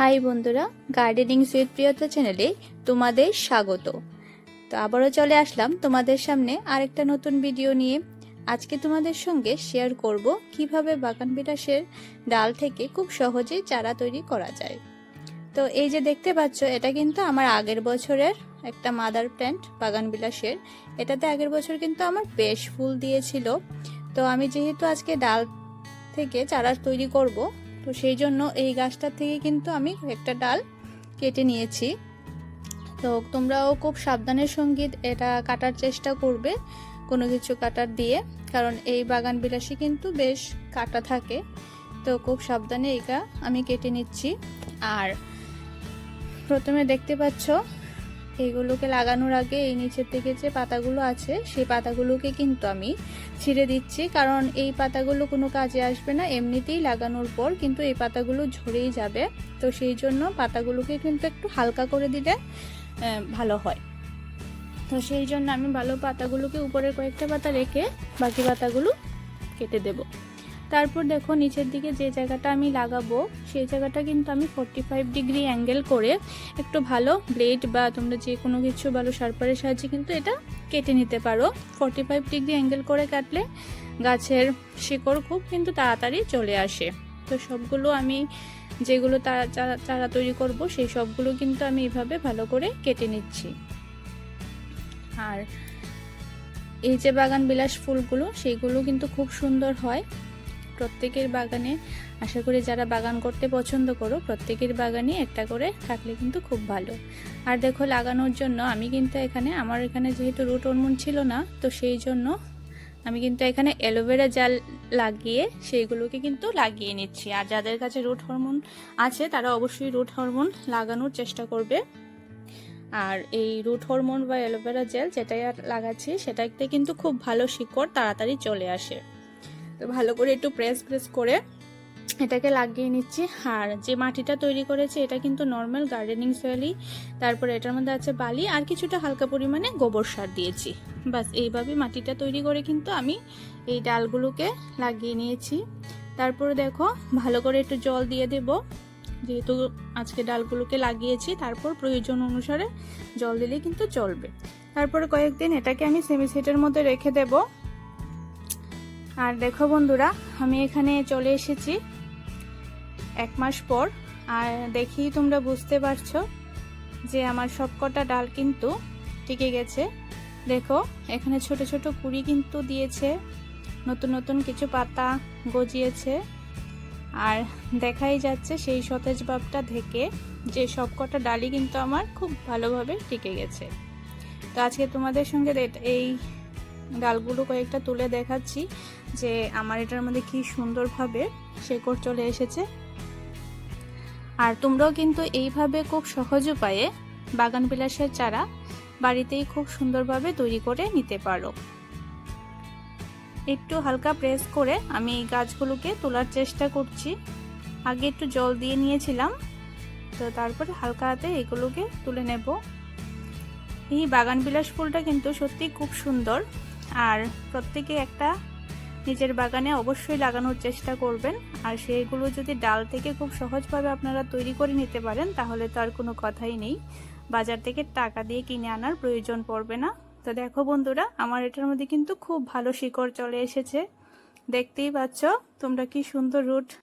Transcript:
High বন্ধুরা, gardening sweet প্রিয়তা চ্যানেলে তোমাদের স্বাগত। তো আবারও চলে আসলাম তোমাদের সামনে আরেকটা নতুন ভিডিও নিয়ে। আজকে তোমাদের সঙ্গে শেয়ার করব কীভাবে বাগান বিলাসের ডাল থেকে খুব সহজেই চারা তৈরি করা যায়। তো এই যে দেখতে পাচ্ছ, এটা কিন্তু আমার আগের বছরের একটা মাদার প্ল্যান্ট বাগান বিলাসের। এটাতে আগের বছর কিন্তু আমার বেশ ফুল দিয়েছিল। তো আমি যেহেতু আজকে ডাল থেকে চারা তৈরি করব তো সেই জন্য এই গাছটা থেকে কিন্তু আমি একটা ডাল কেটে নিয়েছি। তো তোমরাও খুব সাবধানের সংগীত, এটা কাটার চেষ্টা করবে, কোনো কিছু কাটার দিয়ে। কারণ এই বাগান বিলাসী কিন্তু বেশ কাটা থাকে। তো খুব সাবধানে এটা আমি কেটে নিচ্ছি। আর প্রথমে দেখতে পাচ্ছ এইগুলোকে লাগানোর আগে এই নিচের থেকে যে পাতাগুলো আছে, সেই পাতাগুলোকে কিন্তু আমি ছিঁড়ে দিচ্ছি। কারণ এই পাতাগুলো কোনো কাজে আসবে না, এমনিতেই লাগানোর পর কিন্তু এই পাতাগুলো ঝরেই যাবে। তো সেই জন্য পাতাগুলোকে কিন্তু একটু হালকা করে দিলে ভালো হয়। তো সেই জন্য আমি ভালো পাতাগুলোকে উপরের কয়েকটা পাতা রেখে বাকি পাতাগুলো কেটে দেব। তারপর দেখো নিচের দিকে যে জায়গাটা আমি লাগাবো, সেই জায়গাটা কিন্তু আমি ফোরটি ফাইভ ডিগ্রি অ্যাঙ্গেল করে একটু ভালো ব্লেড বা তোমরা যে কোনো কিছু ভালো শার্পারের সাহায্যে কিন্তু এটা কেটে নিতে পারো। ফোরটি ফাইভ ডিগ্রি অ্যাঙ্গেল করে কাটলে গাছের শিকড় খুব কিন্তু তাড়াতাড়ি চলে আসে। তো সবগুলো আমি যেগুলো চারা তৈরি করব, সেই সবগুলো কিন্তু আমি এভাবে ভালো করে কেটে নিচ্ছি। আর এই যে বাগান বিলাস ফুলগুলো, সেইগুলো কিন্তু খুব সুন্দর হয়। প্রত্যেকের বাগানে, আশা করি যারা বাগান করতে পছন্দ করো, প্রত্যেকের বাগানে একটা করে থাকলে কিন্তু খুব ভালো। আর দেখো লাগানোর জন্য আমি কিন্তু এখানে, আমার এখানে যেহেতু রুট হরমোন ছিল না, তো সেই জন্য আমি কিন্তু এখানে অ্যালোভেরা জাল লাগিয়ে সেইগুলোকে কিন্তু লাগিয়ে নিচ্ছি। আর যাদের কাছে রুট হরমোন আছে, তারা অবশ্যই রুট হরমোন লাগানোর চেষ্টা করবে। আর এই রুট হরমোন বা অ্যালোভেরা জেল যেটাই লাগাচ্ছি, সেটাতে কিন্তু খুব ভালো শিকড় তাড়াতাড়ি চলে আসে। তো ভালো করে একটু প্রেস প্রেস করে এটাকে লাগিয়ে নিচ্ছি। আর যে মাটিটা তৈরি করেছে, এটা কিন্তু নর্মাল গার্ডেনিং সয়েলই তারপরে এটার মধ্যে আছে বালি আর কিছুটা হালকা পরিমাণে গোবর সার দিয়েছি। বাস এইভাবে মাটিটা তৈরি করে কিন্তু আমি এই ডালগুলোকে লাগিয়ে নিয়েছি। তারপরে দেখো, ভালো করে একটু জল দিয়ে দেব। যেহেতু আজকে ডালগুলোকে লাগিয়েছি, তারপর প্রয়োজন অনুসারে জল দিলেই কিন্তু চলবে। তারপরে কয়েকদিন এটাকে আমি সেমি সেটের মধ্যে রেখে দেব। আর দেখো বন্ধুরা, আমি এখানে চলে এসেছি এক মাস পর। আর দেখি তোমরা বুঝতে পারছ যে আমার সবকটা ডাল কিন্তু টিকে গেছে। দেখো, এখানে ছোট ছোট কুড়ি কিন্তু দিয়েছে, নতুন নতুন কিছু পাতা গজিয়েছে। আর দেখাই যাচ্ছে সেই সতেজ ভাবটা থেকে যে সবকটা ডালই কিন্তু আমার খুব ভালোভাবে টিকে গেছে। তো আজকে তোমাদের সঙ্গে এই ডালগুলো কয়েকটা তুলে দেখাচ্ছি যে আমার এটার মধ্যে কি সুন্দরভাবে শেকড় চলে এসেছে। আর তোমরাও কিন্তু এইভাবে খুব সহজ উপায়ে বাগান বিলাসের চারা বাড়িতেই খুব সুন্দরভাবে তৈরি করে নিতে পারো। একটু হালকা প্রেস করে আমি এই গাছগুলোকে তোলার চেষ্টা করছি। আগে একটু জল দিয়ে নিয়েছিলাম, তো তারপরে হালকা হাতে এগুলোকে তুলে নেব। এই বাগান বিলাস ফুলটা কিন্তু সত্যি খুব সুন্দর। আর প্রত্যেকে একটা নিজের বাগানে অবশ্যই লাগানোর চেষ্টা করবেন। আর সেগুলো যদি ডাল থেকে খুব সহজভাবে আপনারা তৈরি করে নিতে পারেন, তাহলে তো আর কোনো কথাই নেই। বাজার থেকে টাকা দিয়ে কিনে আনার প্রয়োজন পড়বে না। তো দেখো বন্ধুরা, আমার এটার মধ্যে কিন্তু খুব ভালো শিকড় চলে এসেছে। দেখতেই পাচ্ছ তোমরা কি সুন্দর রুট।